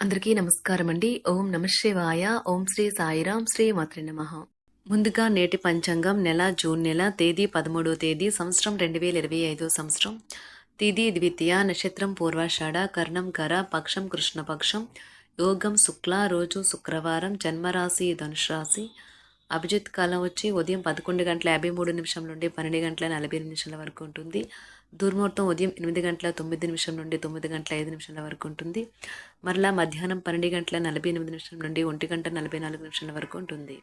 అందరికీ నమస్కారం అండి ఓం నమశివాయ ఓం శ్రీ సాయిరాం. శ్రీ మాత్రి నమ. ముందుగా నేటి పంచాంగం నెల జూన్ నెల తేదీ పదమూడో తేదీ సంవత్సరం రెండు వేల ఇరవై ఐదో సంవత్సరం. తిథి ద్వితీయ నక్షత్రం పూర్వాషాఢ కర్ణం కర పక్షం కృష్ణపక్షం. యోగం శుక్ల రోజు శుక్రవారం జన్మరాశి ధనుష్ రాశి. అభిజిత్ కాలం వచ్చి ఉదయం పదకొండు గంటల యాభై మూడు నిమిషం నుండి పన్నెండు గంటల నలభై నిమిషాల వరకు ఉంటుంది. దుర్ముహూర్తం ఉదయం ఎనిమిది గంటల తొమ్మిది నిమిషం నుండి తొమ్మిది గంటల ఐదు నిమిషాల వరకు ఉంటుంది. మరలా మధ్యాహ్నం పన్నెండు గంటల నలభై ఎనిమిది నిమిషం నుండి ఒంటి గంట నలభై నాలుగు నిమిషాల వరకు ఉంటుంది.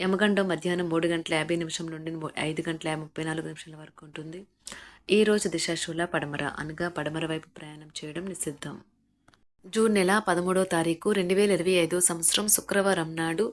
యమగండం మధ్యాహ్నం మూడు గంటల యాభై నిమిషం నుండి ఐదు గంటల ముప్పై నాలుగు నిమిషాల వరకు ఉంటుంది. ఈ రోజు దిశాశూల పడమర అనగా పడమర వైపు ప్రయాణం చేయడం నిషిద్ధం. జూన్ నెల పదమూడవ తారీఖు రెండు వేల ఇరవై ఐదో సంవత్సరం శుక్రవారం నాడు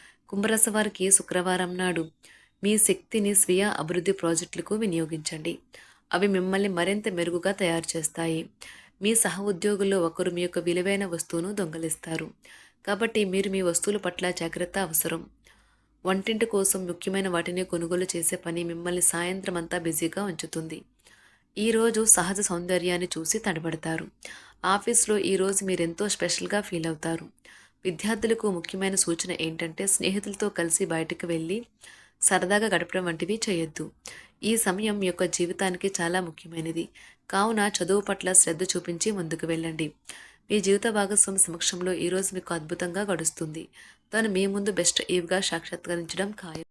కుంభరాశి వారికి శుక్రవారం నాడు మీ శక్తిని స్వీయ అభివృద్ధి ప్రాజెక్టులకు వినియోగించండి. అవి మిమ్మల్ని మరింత మెరుగుగా తయారు చేస్తాయి. మీ సహ ఉద్యోగుల్లో ఒకరు మీ యొక్క విలువైన వస్తువును దొంగలిస్తారు. కాబట్టి మీరు మీ వస్తువుల పట్ల జాగ్రత్త అవసరం. వంటింటి కోసం ముఖ్యమైన వాటిని కొనుగోలు చేసే పని మిమ్మల్ని సాయంత్రం అంతా బిజీగా ఉంచుతుంది. ఈరోజు సహజ సౌందర్యాన్ని చూసి తడబడతారు. ఆఫీస్లో ఈరోజు మీరెంతో స్పెషల్గా ఫీల్ అవుతారు. విద్యార్థులకు ముఖ్యమైన సూచన ఏంటంటే స్నేహితులతో కలిసి బయటకు వెళ్ళి సరదాగా గడపడం వంటివి చేయొద్దు. ఈ సమయం యొక్క జీవితానికి చాలా ముఖ్యమైనది. కావున చదువు పట్ల శ్రద్ధ చూపించి ముందుకు వెళ్ళండి. మీ జీవిత భాగస్వామి సమక్షంలో ఈరోజు మీకు అద్భుతంగా గడుస్తుంది. తను మీ ముందు బెస్ట్ ఈవ్గా సాక్షాత్కరించడం ఖాయం.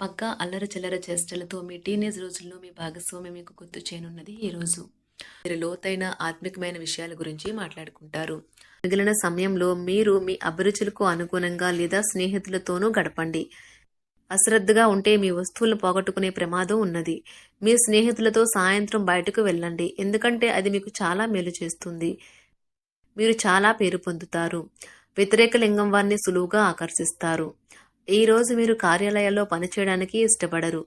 పక్కా అల్లర చిల్లర చేష్టలతో మీ టీనేజ్ రోజుల్లో మీ భాగస్వామి మీకు గుర్తు చేయనున్నది ఈ రోజు. మీరు లోతైన ఆత్మికమైన విషయాల గురించి మాట్లాడుకుంటారు. మిగిలిన సమయంలో మీరు మీ అభిరుచులకు అనుగుణంగా లేదా స్నేహితులతోనూ గడపండి. అశ్రద్ధగా ఉంటే మీ వస్తువులను పోగొట్టుకునే ప్రమాదం ఉన్నది. మీ స్నేహితులతో సాయంత్రం బయటకు వెళ్ళండి. ఎందుకంటే అది మీకు చాలా మేలు చేస్తుంది. మీరు చాలా పేరు పొందుతారు. వ్యతిరేక లింగం వారిని సులువుగా ఆకర్షిస్తారు. ఈ రోజు మీరు కార్యాలయాల్లో పనిచేయడానికి ఇష్టపడరు.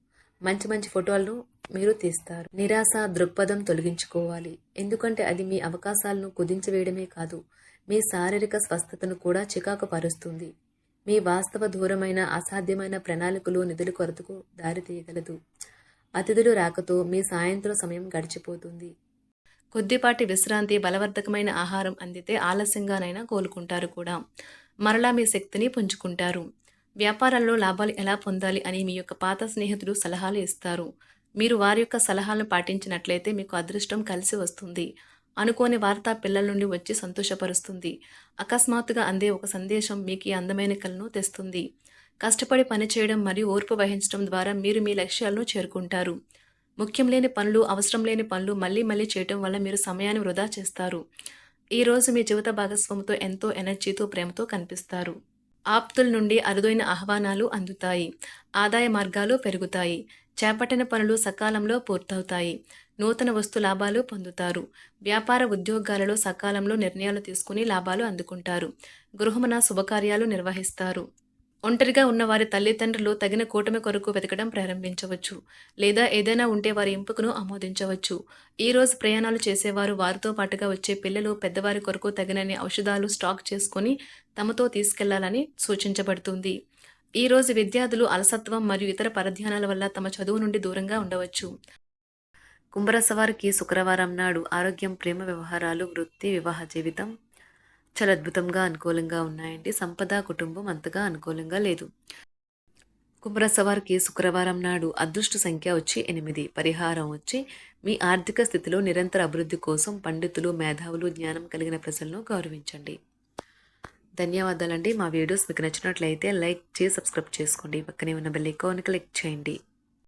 మంచి మంచి ఫోటోలను మీరు తీస్తారు. నిరాశ దృక్పథం తొలగించుకోవాలి. ఎందుకంటే అది మీ అవకాశాలను కుదించివేయడమే కాదు మీ శారీరక స్వస్థతను కూడా చికాకు పరుస్తుంది మీ వాస్తవ దూరమైన అసాధ్యమైన ప్రణాళికలు నిధుల కొరతకు దారితీయగలదు అతిథులు రాకతో మీ సాయంత్రం సమయం గడిచిపోతుంది. కొద్దిపాటి విశ్రాంతి బలవర్ధకమైన ఆహారం అందితే ఆలస్యంగానైనా కోలుకుంటారు కూడా. మరలా మీ శక్తిని పుంజుకుంటారు. వ్యాపారాల్లో లాభాలు ఎలా పొందాలి అని మీ యొక్క పాత స్నేహితులు సలహాలు ఇస్తారు. మీరు వారి యొక్క సలహాలను పాటించినట్లయితే మీకు అదృష్టం కలిసి వస్తుంది. అనుకోని వార్త పిల్లల నుండి వచ్చి సంతోషపరుస్తుంది. అకస్మాత్తుగా అందే ఒక సందేశం మీకు ఈ అందమైన కలను తెస్తుంది. కష్టపడి పనిచేయడం మరియు ఓర్పు వహించడం ద్వారా మీరు మీ లక్ష్యాలను చేరుకుంటారు. ముఖ్యం లేని పనులు అవసరం లేని పనులు మళ్ళీ మళ్ళీ చేయటం వల్ల మీరు సమయాన్ని వృధా చేస్తారు. ఈరోజు మీ జీవిత భాగస్వామితో ఎంతో ఎనర్జీతో ప్రేమతో కనిపిస్తారు. ఆప్తుల నుండి అరుదైన ఆహ్వానాలు అందుతాయి. ఆదాయ మార్గాలు పెరుగుతాయి. చేపట్టిన పనులు సకాలంలో పూర్తవుతాయి. నూతన వస్తు లాభాలు పొందుతారు. వ్యాపార ఉద్యోగాలలో సకాలంలో నిర్ణయాలు తీసుకుని లాభాలు అందుకుంటారు. గృహమున శుభకార్యాలు నిర్వహిస్తారు. ఒంటరిగా ఉన్న వారి తల్లిదండ్రులు తగిన కూటమి కొరకు వెతకడం ప్రారంభించవచ్చు లేదా ఏదైనా ఉంటే వారి ఎంపికను ఆమోదించవచ్చు. ఈరోజు ప్రయాణాలు చేసేవారు వారితో పాటుగా వచ్చే పిల్లలు పెద్దవారి కొరకు తగినన్ని ఔషధాలు స్టాక్ చేసుకొని తమతో తీసుకెళ్ళాలని సూచించబడుతుంది. ఈరోజు విద్యార్థులు అలసత్వం మరియు ఇతర పరధ్యానాల వల్ల తమ చదువు నుండి దూరంగా ఉండవచ్చు. కుంభరసవారికి శుక్రవారం నాడు ఆరోగ్యం ప్రేమ వ్యవహారాలు వృత్తి వివాహ జీవితం చాలా అద్భుతంగా అనుకూలంగా ఉన్నాయండి. సంపద కుటుంబం అంతగా అనుకూలంగా లేదు. కుంభరాశి వారికి శుక్రవారం నాడు అదృష్ట సంఖ్య వచ్చి ఎనిమిది. పరిహారం వచ్చి మీ ఆర్థిక స్థితిలో నిరంతర అభివృద్ధి కోసం పండితులు మేధావులు జ్ఞానం కలిగిన ప్రజలను గౌరవించండి. ధన్యవాదాలండి. మా వీడియోస్ మీకు నచ్చినట్లయితే లైక్ చేసి సబ్స్క్రైబ్ చేసుకోండి. పక్కనే ఉన్న బెల్ ఐకాన్ క్లిక్ చేయండి.